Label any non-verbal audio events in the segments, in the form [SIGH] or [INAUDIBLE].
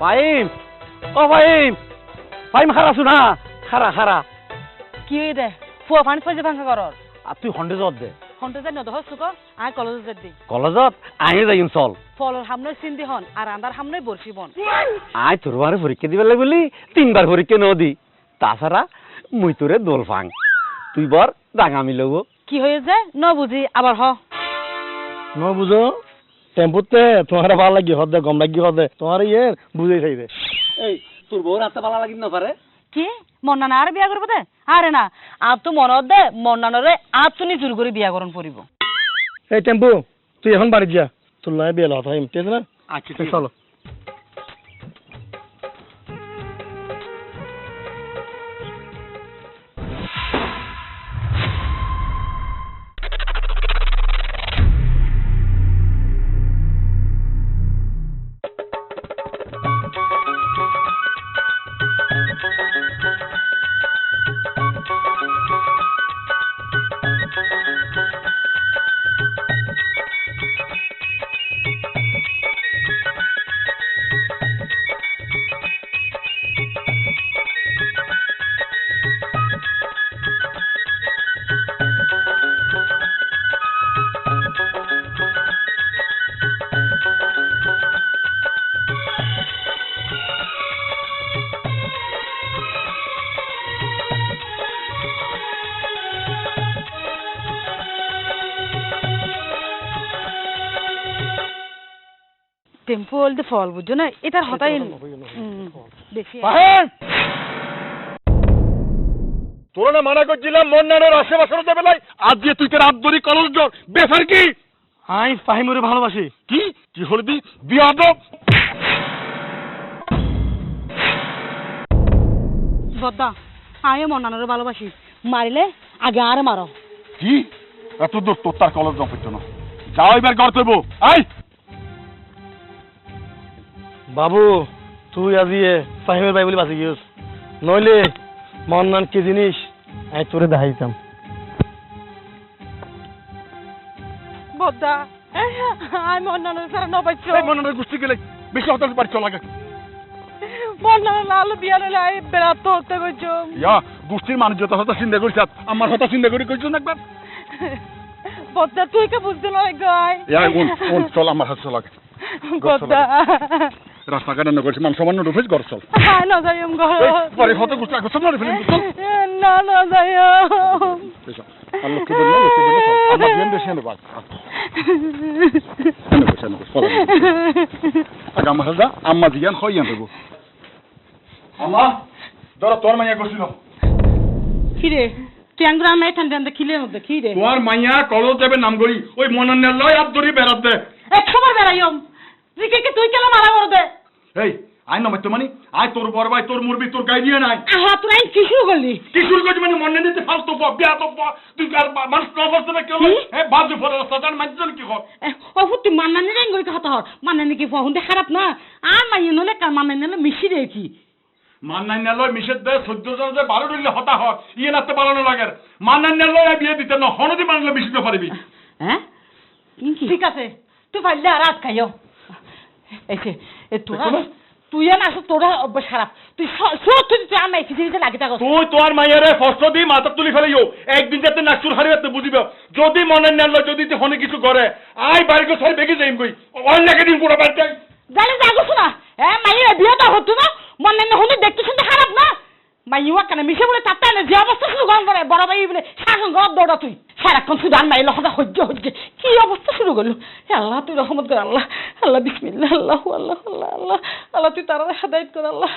ফাইম ও ফাইম ফাইম খারা শুনা। খারা খারা। কি দে ফুয়া পানি পয়সা ভাঙা করর আর তুই হন্ডে যত দে। হন্টে যাই নদহ সুক আই কলেজে যাই দি। কলেজত? আহি যাইম চল ফলর সামনে চিন্দি হন আর আন্দার সামনে বর্ষি বন। আই তোর বারে পরীক্ষা দিবার লাগে তিনবার পরীক্ষা ন দি। তাছাড়া মুই তোরে দোল ফাং তুই বর ডাঙামি লব। কি হয়ে যায় ন বুঝি আবার হ। ন বুঝো টেম্পুতে তোমার ভালো লাগি হদে গম লাগি হদে তোমার ইয়ে বুঝে চাইবে। এই তোর বউ রাতে ভালো লাগি না পারে? কি? মন্নানা আর বিয়া করব দে আরে না আর তো মনত দে মন্নানরে আর তুমি জোর করে বিয়া করণ পড়িব। এই টেম্পু তুই এখন বাড়ি যা। তোর লয় বিয়ে ঠিক আছে না? আচ্ছা চলো। হলতে ফল বুঝছ না? এটার হতাই বেশি তোরা না মানা করছিলাম মন্নানের আশেপাশে যাবে লাই আজ দিয়ে তুই তোর আবদরি কলস জ্বর বেফার কি? আই ফাহিমরে ভালোবাসি। কি? কি বিয়াদব! বদ্দা মন্নানরে ভালোবাসি। মারিলে আগে আর মারো। কি? এত দূর তোর তার কলস জ্বর পেতো না। যাও এবার ঘর করব আই বাবু তুই আজিয়ে ফাহিমের ভাই বলে বাঁচি গিয়েছ। নইলে মন্নান কি জিনিস? আমি তোরে দেখাইতাম বদ্দা আমি মন্নানের সারা এই মন্নানের গোষ্ঠী গেলে বেশি হতাশ বাড়ি চলা গে মন্নানের লাল বিয়া লইলে আই বেড়াত হতে কইছো ইয়া গোষ্ঠীর মানুষ যত হতা চিন্তা করিস আমার হতা চিন্তা করি কইছ না একবার বদ্দা তুই কে বুঝতে লয় গাই ইয়া চল আমার হাত চলা বদ্দা রাস্তাঘাটে না করছি মান সামান্য রুফেস ঘর চল না যাইম ঘর পরে হত আগত চল না চল না না যাইম ধরো তোর মাইয়া কিরে ট্যাংরা নাই ঠান্ডা খিলের মধ্যে কিরে তোমার মাইয়া কলজ দেবে নাম করি ওই মনন্যা লয় আর ধরি বেড়াত দে। এক সময় বেড়াইম জিকে কি তুই কেলা মারা করে দে। এই আই নমে তো মানি আই তোর বড় ভাই তোর মুরবি তোর গাই দিয়ে নাই। আহা তুই কি শুরু করলি কি শুরু করছি মানে মনে নিতে ফালতু বিয়া তো তুই আর মানুষ ন বসতে না কেউ? হে বাজু ফলে মাঝজন কি কর ও ফুটি মান্নানি রেঙ্গ কই কথা হর। মান্নানি কি ফহুন্ডে খারাপ না। আর মাইয়ে নলে কার মান্নানি নলে মিশি রে কি? মান্নাই নেলয় মিশের দে চোদ্দ জন যে বারো দিলে হতা হয় ইয়ে নাতে বানানো লাগে মান্নাই নেলয় বিয়ে দিতে না হনদি বানালে মিশিতে পারবি। হ্যাঁ? ঠিক আছে তুই পারলে আর আট খাইও। এই এ তোরা তুই না আসো তোরা অভ্যাস খারাপ তুই সব তুই তুই আমার ফিজিতে লাগি থাকো। তুই তোর মাইয়ারে ফসল দি মাথা তুলি ফেলে একদিন যাতে নাচুর হারি যাতে বুঝিব। যদি মনে নেল যদি তুই হনে কিছু করে আই বাড়ি সারি বেগে যাইম কই। অন লাগে দিন পুরো বাড়িতে জানি যাগো শোনা। হ্যাঁ মাইয়ে বিয়েটা হতো না। মনে না হলে দেখতে শুনতে খারাপ না? মাইয়া কেন মিশে বলে তাতে না? যে অবস্থা শুরু গরম করে বড় ভাই বলে শাসন ঘর দৌড়া তুই। সারাক্ষণ শুধু আর মাইল হঠাৎ হজ্জ হজ্জ। কি অবস্থা শুরু করল? আল্লাহ, তুই রহমত কর আল্লাহ। আল্লাহ, বিসমিল্লাহ, আল্লাহ আল্লাহ আল্লাহ আল্লাহ আল্লাহ, তুই তারা হেদায়ত কর আল্লাহ।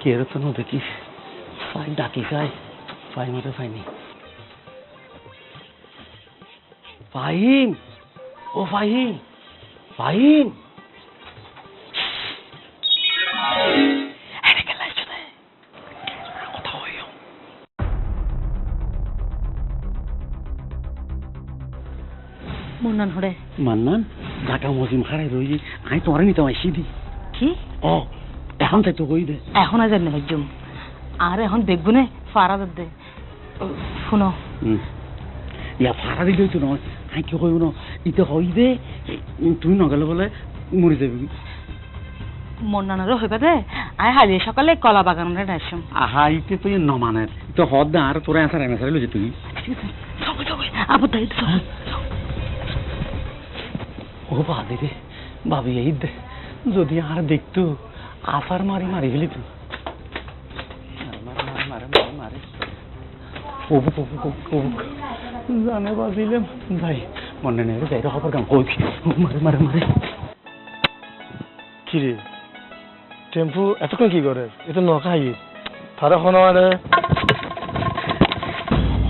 কে রে তো দেখি। ফাই ডাকি খাই ফাই মতো ফাইনি ফাহিম ও কথা হইও মুন্নান হরে। মান্নান ঢাকা মজিম খারাই রইছি আই তোমার নিতাম আইসি দি। কি? ও এখন তাই তো কই দে। এখন আর জানি হজ্জম। আর এখন বেগুনে ফারা দে শুনো। ইয়া ভাড়া দিলেই তো নয়। আই কি কইব ন? ইতে হই দে তুই নগেলে বলে মরে যাবি। মন্নানারও হইবা দে। আই হালিয়ে সকালে কলা বাগানের ডাইছম আহা ইতে তুই নমানের। তো হদ আর তোরা এসার তুই। আবু তাই তো ও বাদে রে ভাবি এই দে যদি আর দেখতো আসার মারি মারি ফেলি তুই ওবুক ওবুক ওবুক জানে বাজিলাম যাই। মনে নেই যাই রে খবর গান কই মারে মারে মারে। কি রে? টেম্পু এতক্ষণ কি করে এটা নখা হাই তারা কোনো মানে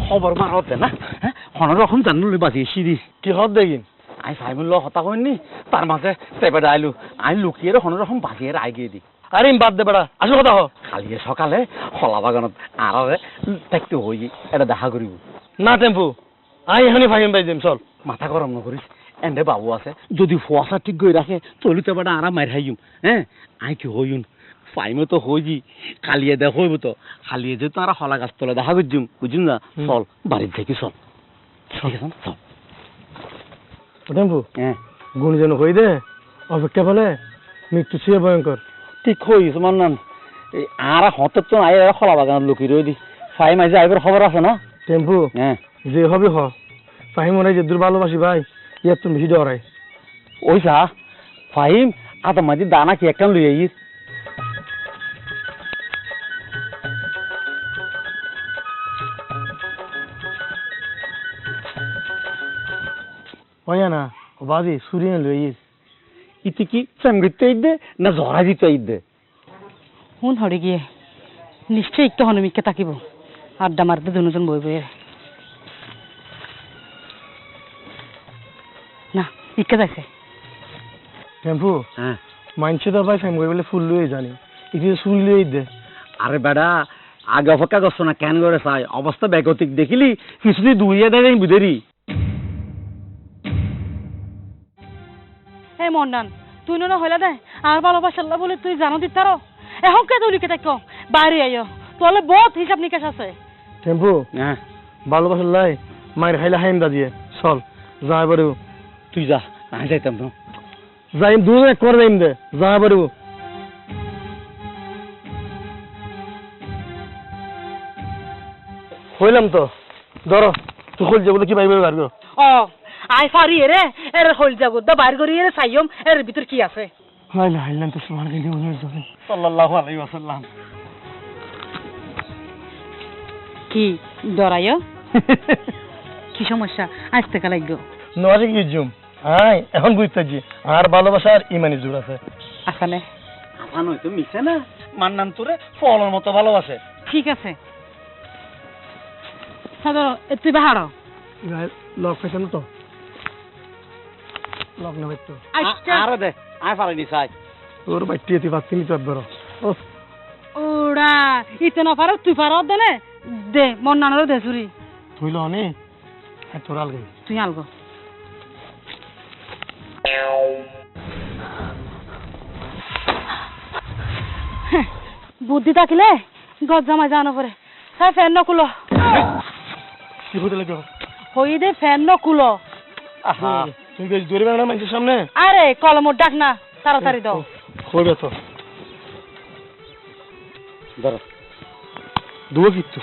খবর মারতে না? হনর রকম জানো লই বাজি সিঁড়ি কি হত দেখিন আই সাইমুল ল হতা কইনি তার মাঝে চেপে আইলু। আই লুকিয়ে হনর রকম বাজিয়ে আই গিয়ে দি। আরে বাদ দে বেড়া আসল কথা হ। কালিয়ে সকালে খলা বাগানত আরারে দেখতে হই এটা দেখা করিব না টেম্পু আই এখনই ফাহিম পাই দিম চল। মাথা গরম নকরিস এন্ডে বাবু আছে। যদি ফুয়াশা ঠিক করে রাখে চলিতে বেটা আরাম মার খাইম হ্যাঁ? আই কি হইন ফাইমে তো হইজি কালিয়ে দেখ হইব তো। কালিয়ে যে তো আর হলা গাছ তলে দেখা করছিম বুঝুন না? চল বাড়ির থেকে চল। ঠিক আছে চল। টেম্পু হ্যাঁ। গুণ যেন হই দে অপেক্ষা বলে মৃত্যু ছিঁড়ে ভয়ঙ্কর। ঠিক হইস মান্নান। এই আর হতে তো আই খলা বাগানত লুকি রই দি ফাই মাঝে আইবার খবর আছে না? টেম্পু হ্যাঁ। যে হবে হ। ফাহিম ওরাই যে দূর ভালোবাসি ভাই ইয়ার তুমি বেশি ডরাই ওইসা ফাহিম আতা মাঝে দানা কি একখান লই আইস? হয় না বাদি সুরিয়ে লই ইতি কি চেমগিতে ইদে না জরা দিতে ইদে শুন হৰি গিয়ে নিশ্চয় একটু হনুমিককে তাকিব আড্ডা মারতে দুজন বই বইয়ে না টেম্পু হ্যাঁ। মানছে তো ভাই বলে ফুল লই জানি। ইতি সুরি লই দে। আরে বেড়া আগে অপেক্ষা করছ না কেন করে চাই? অবস্থা বেগতিক দেখিলি? কিছুদিন দুইয়া দেয় বুঝেরি হে মন্ডান তুই না হইলা দে? আর ভালোবাসাল্লা বলে তুই জানো দিতারো এখন কে তুই লিখে থাকো বাইরে আইও। তোলে বহুত হিসাব নিকাশ আছে। টেম্পু হ্যাঁ। ভালোবাসা লাই মায়ের খাইলে হাইম দা দিয়ে। চল যা পারু তুই যা আমি যাইতাম না যাইম দুজন এক করে যাইম দে যা পারু হইলাম তো। ধরো তুই খুল যে বলে কি পাইবে বার ও আই ফারি রে এর হল যাব। দা বাইর করি এর সাইয়ম এর ভিতর কি আছে? হাইলা হাইলাম তো সুমান কিন্তু মনে হচ্ছে সাল্লাল্লাহু আলাইহি ওয়াসাল্লাম। কি ডরাইও কি সমস্যা? আসতে কা লাগবে নয় কি জুম। আই এখন বুঝতেছি আর ভালোবাসার ইমানি জোর আছে। আসানে। আফান হইতো মিছে না? মান্নান তোরে ফলের মতো ভালোবাসে। ঠিক আছে। সাদর তুই বাহাড় লক তো? লক না বাইতো আরে দে। আই ফালাইনি চাই। তোর বাইটি এতি পাচ্ছি নি তো একবার ও ওরা ইতে না পারো তুই পারো দে নে। দে মন নানর দে চুরি। তুই লো নে? হ্যাঁ তোর আলগে। তুই আলগো। [LAUGHS] বুদ্ধি থাকিলে গজ জামাই জানো পরে। হ্যাঁ ফ্যান নকুলো। কি হতে লাগে হই দে ফ্যান নকুলো। তুমি বেশ দূরে বেড়া মানুষের সামনে আরে কলমর ডাক না তাড়াতাড়ি দাও কইবে তো ধরো দুও কিন্তু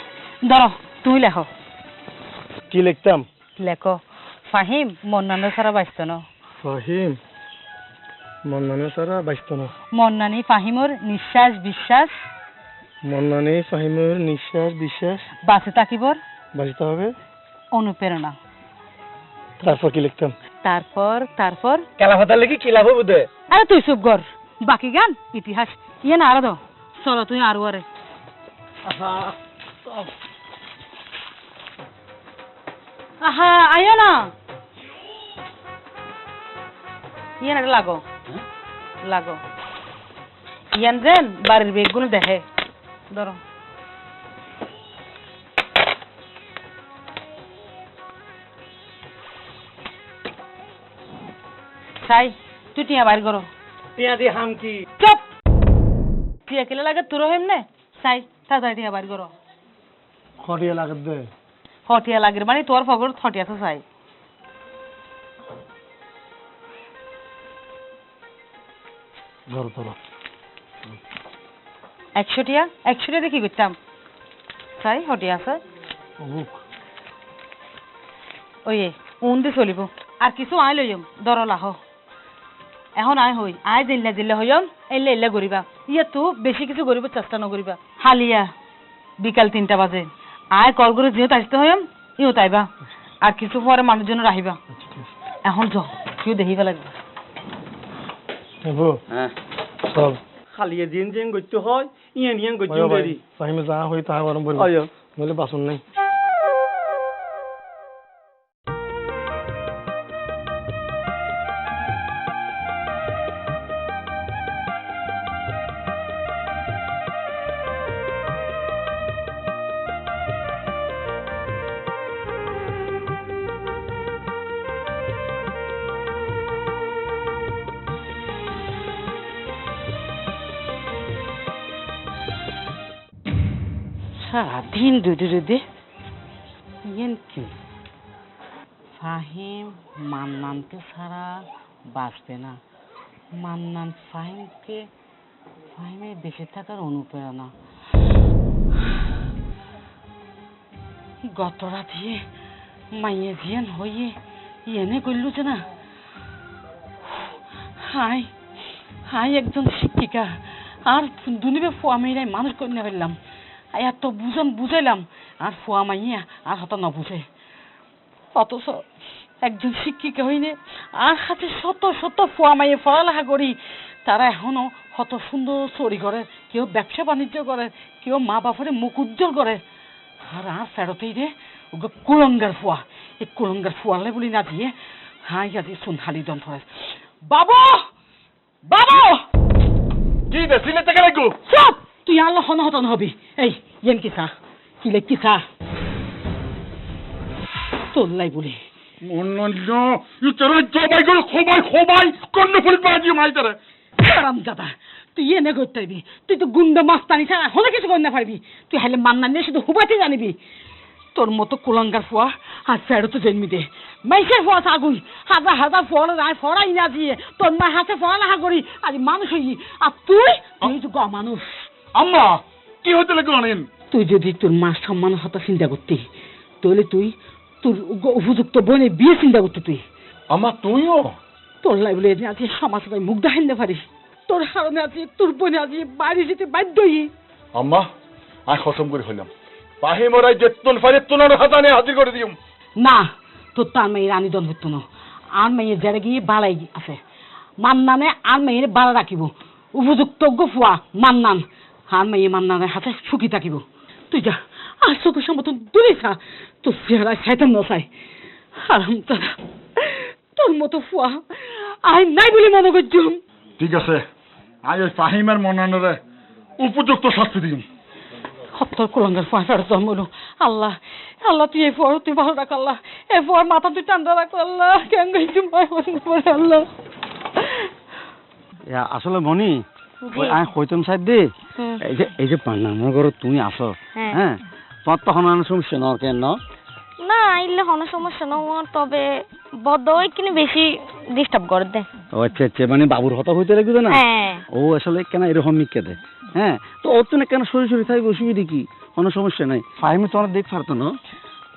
ধরো তুমি লেখো। কি লিখতাম লেখো। ফাহিম মন্নানো ছাড়া বাঁচত না ফাহিম। মন্নানে সারা বাইস্ত না মন্নানি ফাহিমর নিঃশ্বাস বিশ্বাস। মন্নানে ফাহিমের নিঃশ্বাস বিশ্বাস। বাঁচে থাকিবর বাঁচতে হবে। অনুপ্রেরণা। তারপর কি লিখতাম? তারপর তারপর। লাগি কি লাভ বুঝে আরে তুই চুপ কর। বাকি গান ইতিহাস ইয়ে না আরও দাও। চলো তুই আরও আরে। আহা। আইও না ইয়ে না লাগো লাগো ইয়ান যেন বাড়ির বেগগুলো দেখে ধরো চাই তুই টিয়া বাইর করো টিয়া দি হাম কি চুপ টিয়া কেলে লাগে তোর হেমনে চাই তাড়াতাড়ি টিয়া বাইর করো খটিয়া লাগাত দে হটিয়া লাগে মানে তোর ফগর হটিয়া তো চাই ধরো ধরো। একশো টিয়া একশো টিয়া দেখি করতাম। চাই হটি আছে। ওই উন দি চলিব। আর কিছু আই লইম দরলা হ এখন আই হই আই দিল্লা দিল্লা হইম এলে এলে করিবা ইয়ে তো বেশি কিছু করিব চেষ্টা নকরিবা হালিয়া বিকাল তিনটা বাজে। আয় কল করে যেহেতু আসতে হইম ইও তাইবা আর কিছু পরে মানুষজন রাহিবা আচ্ছা এখন য কেউ দেখিবা লাগবে। এবো হ্যাঁ খালিয়ে জিন জিন করতে হয় ইয়ে নিয়ে ভাই দেরি ফাহিমে যা হয় করব অয় নইলে বাসন নাই সারাদিন দুধে দুধে ফাহিম মান্নানকে ছাড়া বাঁচবে না মান্নান ফাহিমকে ফাহিমের বেঁচে থাকার অনুপ্রেরণা. গত রাতে মাইয়ে জিয়ান হইয়ে ইয়েনে করলু যে না। হাই হাই একজন শিক্ষিকা। আর দুনিবে ফুয়া মেয়েরাই মানুষ করে ফেললাম এত বুঝান বুঝাইলাম। আর ফুয়া মাইয়া আর হতা না বুঝে অথচ একজন শিক্ষিকা হইনে আর হাতে শত শত ফুয়া মাইয়ে পড়ালেখা করি তারা এখনও কত সুন্দর চুরি করে কেউ ব্যবসা বাণিজ্য করে কেউ মা বাপরে মুখ উজ্জ্বল করে। আর আর ফেরতেই রে ওকে কুলঙ্গার ফুয়া। এই কুলঙ্গার ফুয়ালে বলি না দিয়ে হাই আজি শুন হালি দন ফরে বাবু! বাবু! কি সিলে থেকে লাগো চুপ! তুই আল্লাহ হন হতন হবি। এই ইয়েন কিসা? কিলে কিসা? তোল্লাই বলি অন্যান্য ইতরা জবাই করে খোবাই খোবাই কর্ণফুলি বাজি মাইতারে আরাম দাদা তুই এনে করতে পারবি তুই তো গুন্ডা মাস্তানি ছাড়া হলে কিছু করতে পারবি। তুই হাইলে মান্না নিয়ে শুধু হুবাইতে জানিবি। তোর মতো কুলাঙ্গার ফুয়া আর ফেরত তো জন্মি দে। মাইসের ফুয়া থাকুই হাজার হাজার ফল রায় ফড়াই না দিয়ে তোর মা হাতে পড়ালেখা করি আজ মানুষ হই আর তুই তুই তো গ মানুষ। আম্মা কি হতে লাগে অনেন তুই যদি তোর মা সম্মান হতো চিন্তা করতি তাহলে তুই তোর উপযুক্ত বোনে বিয়ে চিন্তা করতি তুই। আম্মা তুইও? তোর লাই বলে আজ সমাজ ভাই মুখ দেখাইতে পারিস। তোর কারণে আজ তোর বোনে আজ বাড়ি যেতে বাধ্য হই। আম্মা আয় খসম করে হইলাম পাহি মরাই যেতন ফারে তোনার হাতানে হাজির করে দিম না তোর তার মেয়ের আনিদন হতো না। আর মেয়ের যারা গিয়ে বাড়াই আছে। মান্নানে আর মেয়ের বাড়া রাখিব। উপযুক্ত ফুয়া মান্নান। আর মেয়ে মান্নানের হাতে ফুকি থাকিব। তুই যা আর চোখের সমতন দূরে খা তোর চেহারা খাইতাম না চাই আরাম তারা তোর মতো ফুয়া আই নাই বলে মনে করছুম ঠিক আছে। আজ ওই ফাহিমের মনানরে উপযুক্ত শাস্তি দিম। হত্তর কুলঙ্গার ফুয়া ফেরত জন্ম আল্লাহ আল্লাহ তুই এই ফুয়ার তুই ভালো রাখ আল্লাহ। এই ফুয়ার মাথা তুই ঠান্ডা রাখ আল্লাহ। কেন গেছি আল্লাহ। আসলে মনি আই কইতাম দে। এই যে এই যে ঘরে তুমি আসো হ্যাঁ। হ্যাঁ? তোমার সমস্যা নর কেন? না সমস্যা না তবে বদ্ধ ওই কিনে বেশি ডিস্টার্ব করে দেয় ও আচ্ছা আচ্ছা মানে বাবুর হতা হইতে লাগবে না? হ্যাঁ। ও আসলে কেন এরকম মিকে দেয় হ্যাঁ? তো ওর তো না কেন শরীর শরীর থাকবে অসুবিধা কি? কোনো সমস্যা নাই। ফাইমে তোমার দেখ পারতো না।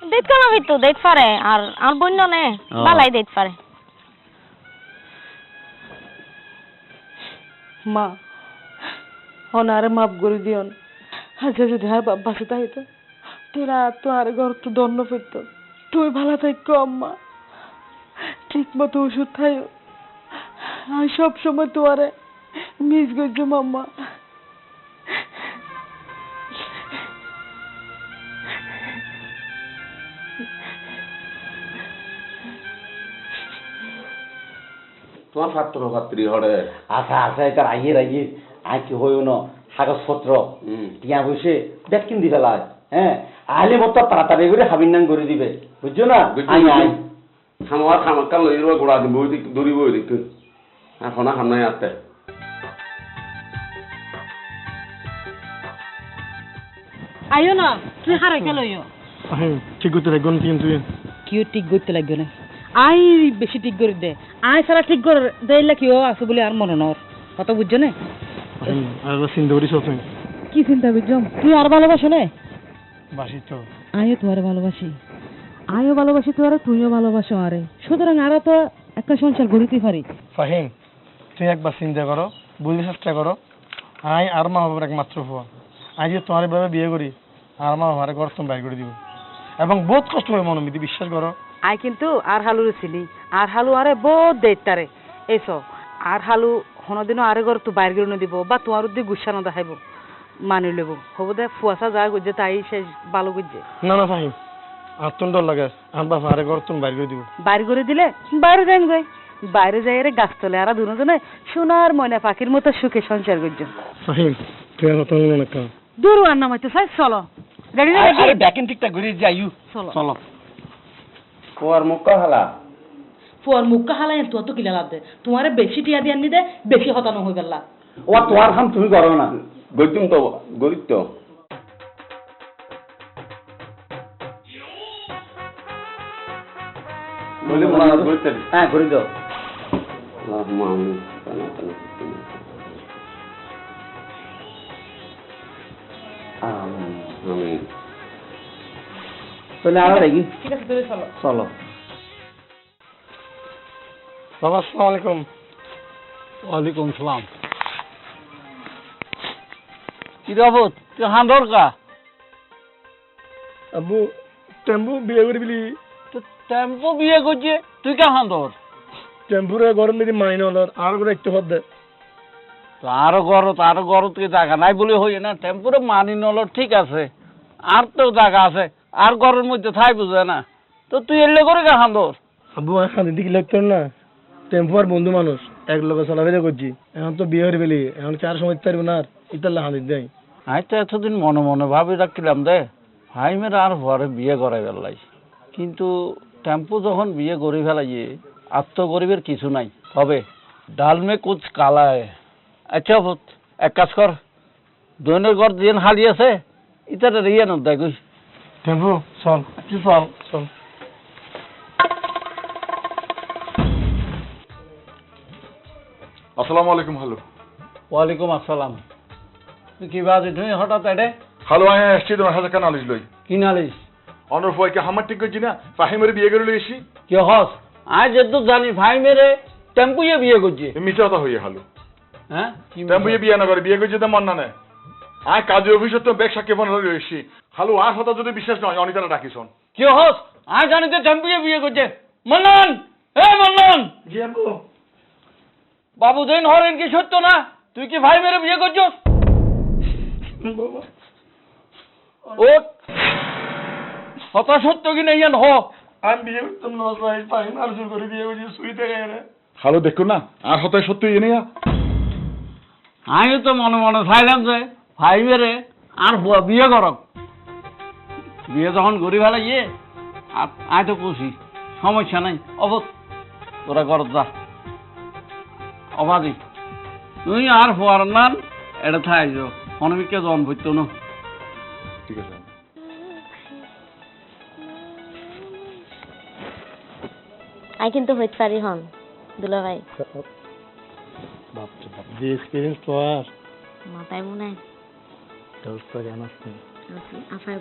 দেখতে না তো দেখতে পারে। আর আর বন্য নে বালাই দেখতে পারে। মা অনারে মাফ করে দিয়ন। আচ্ছা যদি আর বাসে তাইতো, তোরা তো আর ঘর তো দণ্ড ফিরত। তুই ভালো থাকো, আম্মা। ঠিক মতো ওষুধ খাইও। আমি সব সময় তোয়ারে মিস করছ, মাম্মা। তোমার ছাত্র ছাত্রী হরে আচ্ছা আচ্ছা এটা আইয়ে আইয়ে। আই কি হইও ন কাগজপত্র টিয়া বসে ব্যাগ কিন দি ফেলায় হ্যাঁ আইলে মতো তাড়াতাড়ি করে হাবির নাম করে দিবে। বুঝছ না? আই আই খামার খামাক্কা লই রবা গোড়া দিব দৌড়িব এখন হামনাই আতে আইও না তুই ঠিক করতে কিন্তু কিও ঠিক করতে লাগবে না আই বেশি ঠিক করে দে। আই সারা ঠিক করে দেইলে কিও আছে বলে আর মনে নর কত বুঝছ না? আর কি চিন্তা বুঝছ তুই আর ভালোবাসো না? বাসি তো। আমিও তোমার ভালোবাসি। আমিও ভালোবাসি তোমার তুইও ভালোবাসো আরে। সুতরাং আরও তো একটা সংসার গড়িতে পারি। ফাহিম তুই একবার চিন্তা করো বুঝতে চেষ্টা করো। আই আর মা বাবার একমাত্র হওয়া আজ যে তোমার এভাবে বিয়ে করি আর মা বাবার ঘর তুমি বাইর করে দিব। এবং বহুত কষ্ট হয় মনোমিতি বিশ্বাস করো। আই কিন্তু আর হালুরে ছিলি। আর হালু আরে বহুত দেইতারে এইসো আর হালু হনদিনও আরে ঘর তো বাইর করে দিব বা তোমার উদ্দি গুসা না দেখাইব মানি লব হব দে ফুয়াশা যা গুজে তাই শেষ ভালো গুজে না না ফাহিম আর তুমি ডর লাগে আর বাবা আরে ঘর তুমি বাইর করে দিব বাইর করে দিলে বাইরে যাইম গই বাইরে যাই রে গাছ তলে আর দুজনে সোনার ময়না পাখির মতো সুখে সংসার করছ ফাহিম তুই আর কথা মনে না দূর আর নামাইতে চাই চলো রেডি না আরে ব্যাকিং ঠিকঠাক করে যাইউ চলো চলো কোয়ার মুক্কা হালা ফুয়ার মুখা হালাই তুয়া তো কিলা লাভ দে। তোমার বেশি টিয়া দিয়ে নিদে বেশি হতানো হয়ে গেলা। ও তোমার খান তুমি করো না। গৈতুম তো গরিব তো। চলো। বাবা আসসালামু আলাইকুম। ওয়ালাইকুম সালাম। কি রাবত তুই হাঁদর কা আব্বু টেম্পু বিয়ে করে দিলি। তো টেম্পো বিয়ে করছে তুই কে হাঁদর টেম্পুরে গরম দিদি মাইনে হলো আর করে একটু হদ দে। তার ঘর তার ঘর তুই জায়গা নাই বলে হই না টেম্পুরে মানি নল ঠিক আছে। আর তো জায়গা আছে আর ঘরের মধ্যে থাই বুঝে না। তো তুই এলে করে কে হাঁদর আব্বু খান্দি দিকে লাগতো না। টেম্পু আর বন্ধু মানুষ এক লোকে চলাফেরা করছি। এখন তো বিয়ে হয়ে এখন চার সময় পারব না আর ইতাল্লা হাঁদি দেয়। আমি তো এতদিন মনে মনে ভাবি রাখছিলাম দে ভাই মেয়ের আর ঘরে বিয়ে করাই ফেলাই কিন্তু টেম্পু যখন বিয়ে করে ফেলাই আর তো গরিবের কিছু নাই। তবে ডালমে কুচ কালা है আচ্ছা এক কাজ কর দৈনের ঘর যেন হালি আছে ইতারে রিয়ে ন দেখ টেম্পু চল। চল। চল। আসসালামু আলাইকুম হ্যালো। ওয়ালাইকুম আসসালাম। তুই কি বাজে তুই হঠাৎ এডে? হ্যালো আমি আসছি তোমার সাথে কেন আলিস লই। কি নালিস অনর ফয়কে হামার ঠিক করছি না ফাহিমের বিয়ে করে লই এসি কি হস? আজ যেহেতু জানি ভাই মেরে টেম্পুয়ে বিয়ে করছে। মিথ্যা কথা হইয়া হালো। হ্যাঁ? টেম্পুয়ে বিয়ে না করে বিয়ে করছে তো মন না নেয় আয় কাজে অফিসে তো বেগ সাক্ষী লই এসি হালো আর কথা যদি বিশ্বাস নয় অনিতারা ডাকিস কি হস? আজ জানি তো টেম্পুয়ে বিয়ে করছে। মন্নন! এ মন্নন! জি আব্বু বাবু দিন হরেন কি সত্য না? তুই কি ভাই মেরে বিয়ে করছস? ও কথা সত্য কি নেই জান হ। আমি বিয়ে করতাম না ভাই। পাইন আর জোর করে বিয়ে করছি সুইতে গেলে হালো দেখো না আর হতায় সত্যি ইয়ে নেই আমি তো মনে মনে চাইলাম যে ভাই মেরে আর হুয়া বিয়ে করক। বিয়ে যখন করি ফেলা ইয়ে আর আয় তো খুশি সমস্যা নাই অবত তোরা ঘর যা। অবাদি তুই আর হওয়ার নান এটা থাই যাও জন ভরতো না। ঠিক আছে। আই কিন্তু হইতে পারি হন দুলা ভাই। বাপরে বাপ যে এক্সপিরিয়েন্স তো আর। মাথায় মনে হয়। আফার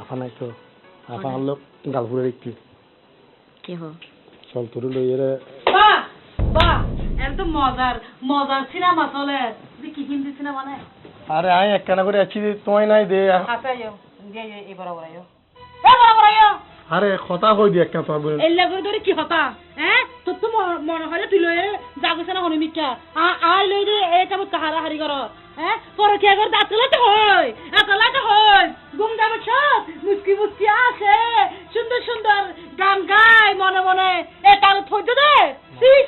আফা নাই তো। আফা কি হো? চল তোর লই এরে। বাহ বাহ। একদম মজার মজার সিনেমা চলে। কি হিন্দি সিনেমা না? আরে আই একখানা করে আছি তোমায় নাই দে। আচ্ছা আইও দিয়ে এই বরাবর আইও এ বরাবর আইও আরে কথা কই দি একটা তোমার এল্লা ধরে কি কথা? হ্যাঁ তো তো মনে হয় তুই লয়ে যাগছ না হনি মিথ্যা আ- আই লই দে এই মত কাহারা হারি কর। হ্যাঁ? পরে কি দাঁত লাতে হয়? এত হয়? গুম যাবে সব? মুস্কি মুস্কি আসে। সুন্দর সুন্দর গান গায় মনে মনে। এ তার থইতে দে। তুই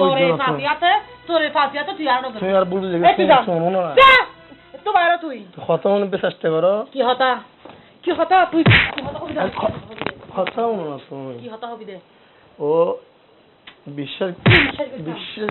তোরে ফাঁসিয়াতে তোরে ফাঁসিয়াতে তুই আর তুই আর বুঝলি এই তুই যা। শোনো না যা, তো বাইরে তুই। কথা মনে চেষ্টা করো কি হতা? কি হতা? তুই হতা মনে কি হতা হবি দে? ও বিশ্বাস বিশ্বাস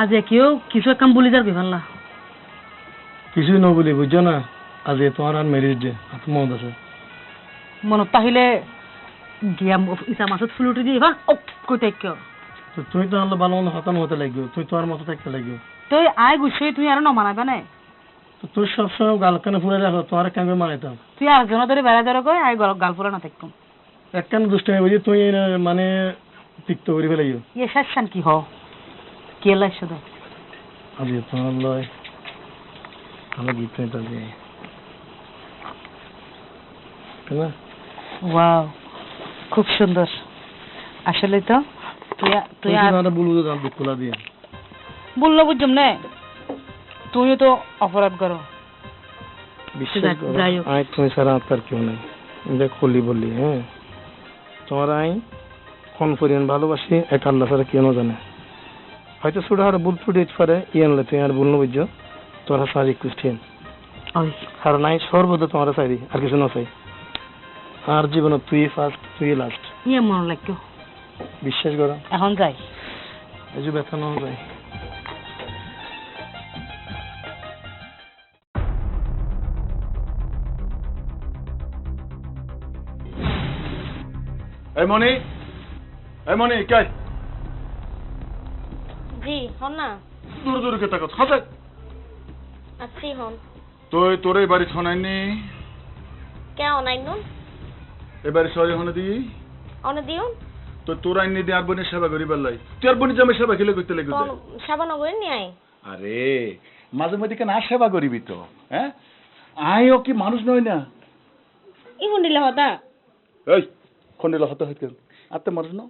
আজ কেউ কিছু কাম বলি যার বিভান না। কিছুই ন বলি বুঝছ না? আজ তোমার আর মেরিজ ডে মত আছে। মনত তাহিলে গিয়া ইটা মাছত ফুলুটি দিয়ে এবার ও কই তাইক তো তুই তো আনলো ভালো মন্দ হতাম হতে লাগবে। তুই তোমার মতো থাকতে লাগবে। তুই আয় গুছিয়ে তুই আর না? তো তুই সবসময় গাল কানে ফুলে রাখো তোমার কেন মানাইতাম তুই আর জন ধরে বেড়া ধরে কই আয় গাল পুরা না থাকতাম এক কেন দুষ্টামি বুঝি তুই মানে তিক্ত করে ফেলাইও ইয়ে শাসান কি হ? কে তো আজ তোমার লয় আমার হবে ওয়াও খুব সুন্দর। আসলে তো তুই তুই আর দুঃখলা দিয়ে। বলল বুঝলাম না। তুইও তো অপরাধ করো। বিশ্বাস করো তুমি আর কেউ নেই। দেখ খুলি বললি হ্যাঁ? তোমার আই কোন পরিমাণ ভালোবাসি এক আল্লাহ ছাড়া কেউ না জানে। হয়তো ছোট হাড় ভুল ফুটে যেতে পারে। ই আনলে তুই আর ভুল না বুঝছ। আর রিকোয়েস্ট ওই আর নাই সর্বদা তোমার চাই আর কিছু না চাই। আর জীবনে তুই ফার্স্ট তুই লাস্ট ইয়ে মনে লাগতো। বিশ্বাস করো। এখন যাই। এই যে ব্যথা না যায় এই মনি এই মনি কে? জি হন না। দূর দূর কে তাকাত হাতে। আছি হন। তুই তোর এই বাড়ি ছনাইনি কে বাড়ি সরি হনে দি অনে দিও তো তোর আইনি আর সেবা করি তুই আর জামে সেবা খেলে করতে লেগে তখন সাবানগরে নিয়ে আয় আরে মাঝে মধ্যে কেন আর সেবা করিবি তো হ্যাঁ? আইও কি মানুষ নয় না? ই শুনিলে হতা। এই খন্ডিল হতে হইতে আতে মানুষ ন?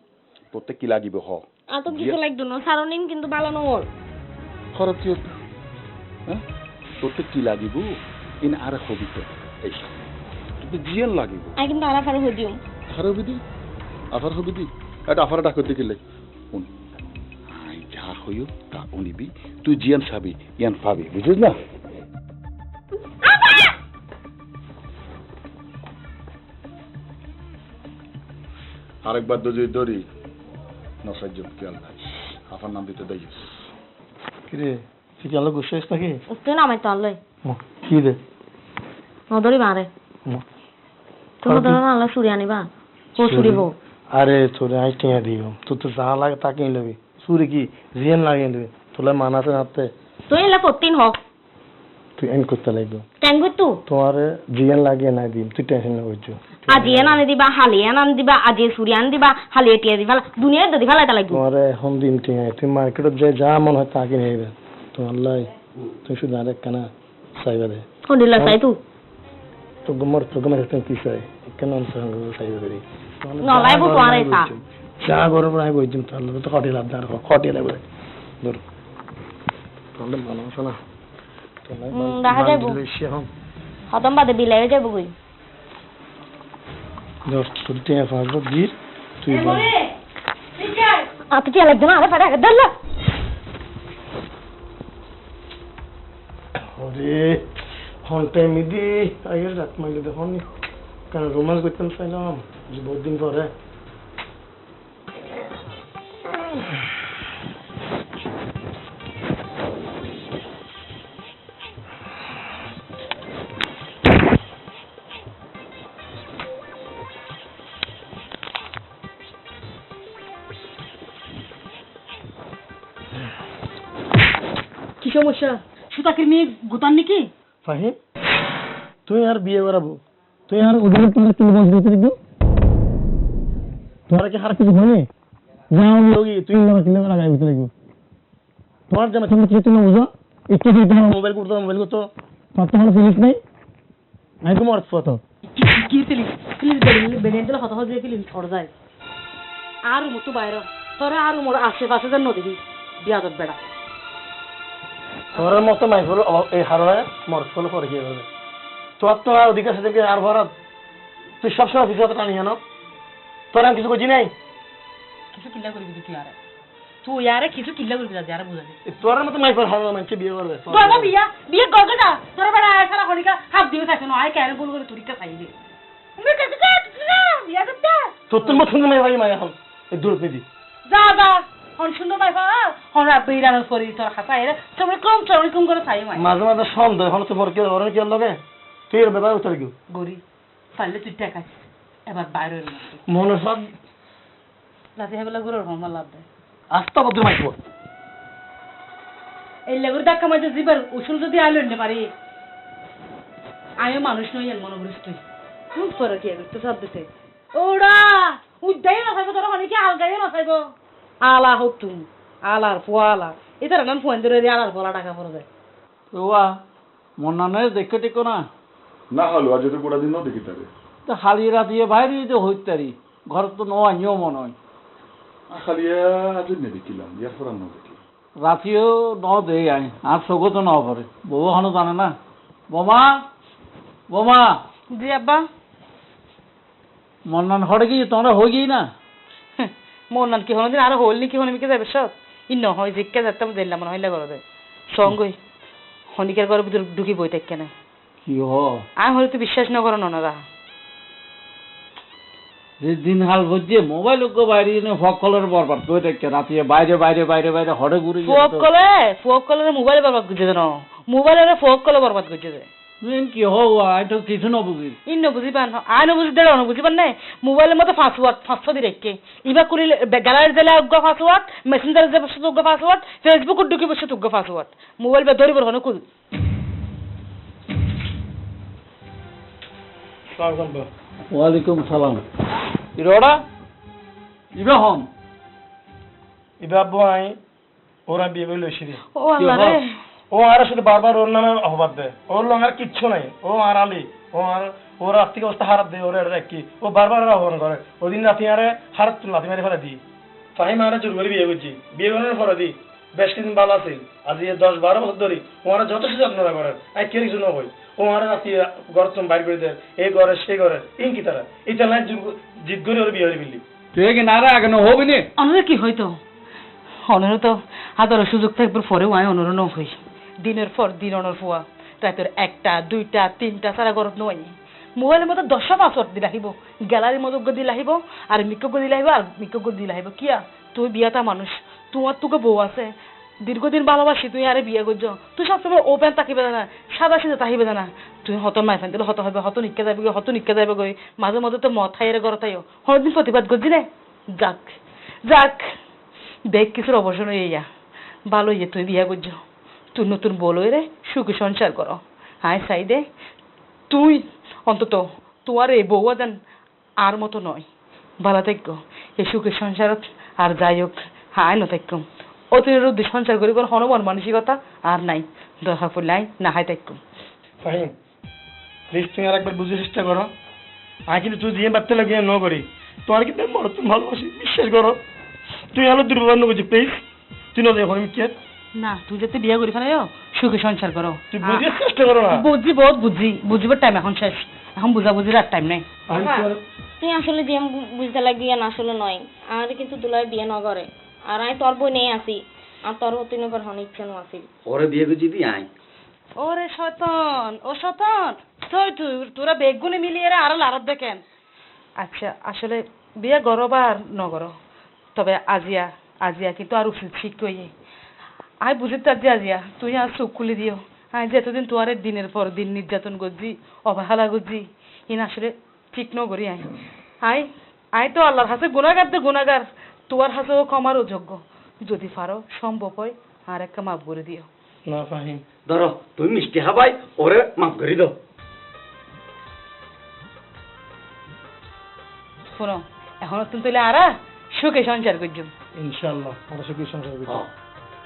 তোতে কি লাগিব হ? আর তো কিছু লাগতো না সারনিম কিন্তু ভালো নগর খরচ কি হতো তোতে কি লাগিব? ইন আর হবি তো এই তোতে জিয়ান লাগিব। আই কিন্তু আরা আফার হবি দি? আফার হবি দি? এটা আফার ডাক করতে গেলে শুন। আই যা হইও তা উনিবি তুই জিয়ান চাবি ইয়ান পাবি। বুঝিস না? আরেকবার যদি ধরি। আফার নাম দিতে দেয় কিরে তুই কি আলো গুছিস নাকি তুই নামাই তো কি রে নদরি মারে তুমি তো না সুরি আনিবা ও সুরিব আরে তোরে আই টিয়া দিও তোর তো যা লাগে তা কিনে লবি সুরে কি রিয়েন লাগিয়ে দিবি তোলে মানাতে নাতে তুই এলা পত্তিন হোক তুই এন করতে লাগবে ট্যাঙ্গু তু তোমার জিয়ান লাগিয়ে নাই দিম তুই টেনশন না করছ আজি এন আনি দিবা হালি এন আনি দিবা আজি সুরি আনি দিবা হালি এটিয়া দিবা দুনিয়া দদি ফেলাইতে লাগবে তোমার এখন দিন টিয়া তুই মার্কেটত যে যা মন হয় তা কিনে আইবে তোমার লাই তুই শুধু আরেক কানা চাইবা দে শুনিলা চাই তু। তো গমর তো গমর তুমি কি চাই? কেন অনসার চাইবা করি নলাইবো তোমার এটা যা গরম প্রায় বই দিম। তাহলে তো খটি লাভ দাঁড় খটি লাগবে ধর তাহলে ভালো আছে না দেখা যাইবো। হতম বাদে বিলাই যাব কই ধর তোর টিয়া ফাঁসবো গির তুই বল। আত কি লাগবে না আরে পারে দল্লা ওরে হন টাইম দি আগের রাত মাইলে দেখুন কেন রোমান্স করতাম চাইলাম যে বহুত দিন পরে সমস্যা সুতাকের মেয়ে গোতান নাকি? ফাহিম তুই আর বিয়ে করাবো। তুই আর ওদের তোমার তিন তোমার কি হার কিছু হয়নি লগি তুই না কিনে লাগাই ভিতরে লাগবে। তোমার তুমি কিছু তুমি বুঝো? একটু যদি তোমার মোবাইল করতো মোবাইল করতো তোর তো ফিলিস নেই। আমি তো মরত কি ফিলিস ফিলিস বেরিয়ে দিলে হত হত দিয়ে ফিলিস ছড় যায়। আর মতো বাইরে। তোরা আর মোর আশেপাশে যেন নদী বিয়াদত বেড়া। তোমার মতো নাই হলো এই হারণে মরত ফলো করে কি হবে তোর তো আর অধিকার সাথে আর ভরত তুই সবসময় অফিসে টানি জানো তোর আমি কিছু করছি নাই? কিছু কিল্লা করবি তুই আরে তুই আরে কিছু কিল্লা করবি বুঝা তোর মতো নাই ফল হারণ মানুষকে বিয়ে করবে তোরা বিয়া বিয়ে করবে না? তোরা সারা খনিকা দিয়ে থাকছে না আয় কেন বল করে খাই দে তোর তোর মতো নাই ভাই মাই এখন। এই দূর নিদি যা যা। হন সুন্দর ভাই বা হন রাব্বি রানোর করি তোর খাতা এর তোমরা কম চড়ি কম করে চাই মাই মাঝে মাঝে সন্দেহ এখন তোমার কি ওর কি লগে? তুই এর ব্যাপারে উত্তর কি গরি পারলে তুই টাকা এবার বাইরে মনে সব রাতে হেবেলা গরুর হমা লাভ দেয় আস্তা বদ্র মাইকো এই লেগুর ধাক্কা মাঝে জিবার উসুল যদি আলো নিতে পারি আমিও মানুষ নই এর মনে পরে কি করতে সব দিতে ওরা উদ্যাই না থাকব তোরা অনেকে আলগাই না থাকব আলা হোক তুমি আলার পোয়ালা এটা নাম ফোন ধরে আলার পোলা টাকা পড়ে যায় ওয়া মন্নানের দেখে টেকো না। না হলো আজ তো গোড়া দিনও দেখি তারে। তো হালি রাতিয়ে বাইরে যে হইতারি ঘর তো নয় নিয়ম নয় খালি আজ নেদেখিলাম ইয়ার পর না দেখি। রাতিও ন দেই আই আর চোখও তো ন পরে বউ হানো জানে না। বোমা বোমা। জি আব্বা। মন্নান হরে কি তোমরা হয়ে গিয়ে না? নান কি হনদিন? আরও হল নি কি হনি মিকে যাবে সব। ই নহয় জিজ্ঞা যাতে আমি দিলাম মনে হইলে করতে সঙ্গই হনিকের ঘরের ভিতর ঢুকি বই থাক হ? আমি হয়তো বিশ্বাস না করো ননরা যে দিন হাল বুঝছে মোবাইল গো বাইরে এনে ফকলের বরবাদ করে দেখে রাতিয়ে বাইরে বাইরে বাইরে বাইরে হরে ঘুরে ফোক কলে? ফোক কলে মোবাইল বরবাদ করছে জানো মোবাইলের ফোক কলে বরবাদ করছে মেন কি হো আই তো কিছু ন বুঝি ইন্ন বুঝি পান আই ন বুঝি দেড় বুঝি পান নাই মোবাইলের মধ্যে পাসওয়ার্ড পাঁচশো দি রেখে ইবা করিলে গ্যালারি দিলে উগ্র পাসওয়ার্ড মেসেঞ্জার যে বসে উগ্র পাসওয়ার্ড ফেসবুক ঢুকি বসে উগ্র পাসওয়ার্ড মোবাইল বে ধরিবার হনে কুল ওয়ালাইকুম সালাম ইরোড়া ইবে হম ইবা আব্বু আই ওরা বিয়ে করে লইছি ও আল্লাহ রে ও আর শুধু বারবার ওর নামে অপবাদ দেয়। ওর লং আর কিচ্ছু নাই। ও আর আলি ও আর ওর আর্থিক অবস্থা হারাত দেয় ওর এটা কি ও বারবার অপমান করে। ওদিন রাতি আরে হারাত লাথি মারি ফেলে দি। ফাহিম আরে জোর করে বিয়ে করছি। বিয়ে করার পরে দি। বেশ কিছুদিন ভালো আছে। আজ এই দশ বারো বছর ধরে ও আর যথেষ্ট যত্ন করে। আই কে কিছু নয় ও আর রাতি ঘর তুমি বাইর করে দেয়। এই ঘরে সেই ঘরে। ইন কি তারা? এটা নাই জিদ করে ওর বিয়ে হয়ে ফেললি। তুই কি নারা আগে ন হবি নি? অনরে কি হইতো? অনরে তো আদর সুযোগ থাকবার পরেও আয় অনর ন হই। দিনের পর দিন অনর ফুয়া। রাতের একটা, দুইটা, তিনটা, সারা গরত নয়। মোবাইলের মধ্যে দশটা পাসওয়ার্ড দি আহিব গ্যালারির মধ্যে দি আহিব আর মিকগ দি আহিব আর মিকগ দি রাখিব কিয়া? তুই বিয়াটা মানুষ তোমার তোকে বউ আছে। দীর্ঘদিন ভালোবাসি, তুই আরে বিয়ে করছ তুই সবসময় ওপেন তাকিবে না সাদা সিধা তাকিবে না তুই হত মাই দিলে হত হবে, হত নিকে যাবে হত নিকে যাবে গই মাঝে মধ্যে তো মদ খাইরে ঘর তাইও হরদিন প্রতিবাদ করছি রে যাক যাক। দেখ কিছুর অবসর ইয়া ভালো ইয়ে তুই বিয়া করছ তুই নতুন বলই রে সুখী সংসার করো। হাই সাইডে তুই অন্তত তোমার এই বউয়া যেন আর মতো নয়। ভালো থাকো, এই সুখের সংসারত আর যাই হোক হাই ন থাকো। অতির উদ্দেশ্য সংসার করি কোনো হনুমান মানসিকতা আর নাই। দরকার পড়লে আই না হাই থাকো। ফাহিম প্লিজ তুমি আর একবার বুঝতে চেষ্টা করো। আমি কিন্তু তুই দিয়ে বাড়তে লাগিয়ে ন করি। তোমার কিন্তু ভালোবাসি, বিশ্বাস করো। তুই আলো দুর্বল করছি প্লিজ তুই নদী এখন কে। না তুই যাতে বিয়া করি ফেলে সুখে সংসার করো। তুই চেষ্টা করো না। বুঝি বহুত বুঝি বুঝিবার টাইম এখন শেষ। এখন বুঝা বুঝির আর টাইম নাই তুই আসলে যে বুঝতে লাগি না আসলে নয়। আর কিন্তু দুলাই বিয়ে ন করে। আর আমি তোর বই নেই আসি আর তোর হতে নবার হন ইচ্ছে নো আসি ওরে বিয়ে করছি দি আই ওরে শতন ও শতন তুই তুই তোরা বেগুনে মিলিয়ে রে আরও লারত দেখেন। আচ্ছা আসলে বিয়ে গরো বা আর নগর তবে আজিয়া আজিয়া কিন্তু আর উচিত ঠিক কইয়ে আই বুঝিতে আজি আজিয়া তুই আর চোখ খুলি দিও। আই যে এতদিন তোয়ার দিনের পর দিন নির্যাতন করছি অবহেলা করছি। ইন আসলে ঠিক নগরি আই আই আই তো আল্লাহর হাতে গুণাগার তো গুণাগার তোমার হাতেও ক্ষমারও যোগ্য। যদি পারো সম্ভব হয় আর একটা মাপ করে দিও। না ফাহিম ধরো তুমি মিষ্টি হাবাই ওরে মাফ করে দাও। শোনো এখন তুমি তাহলে আরা সুখে সংসার করছ। ইনশাআল্লাহ আমরা সুখী সংসার করি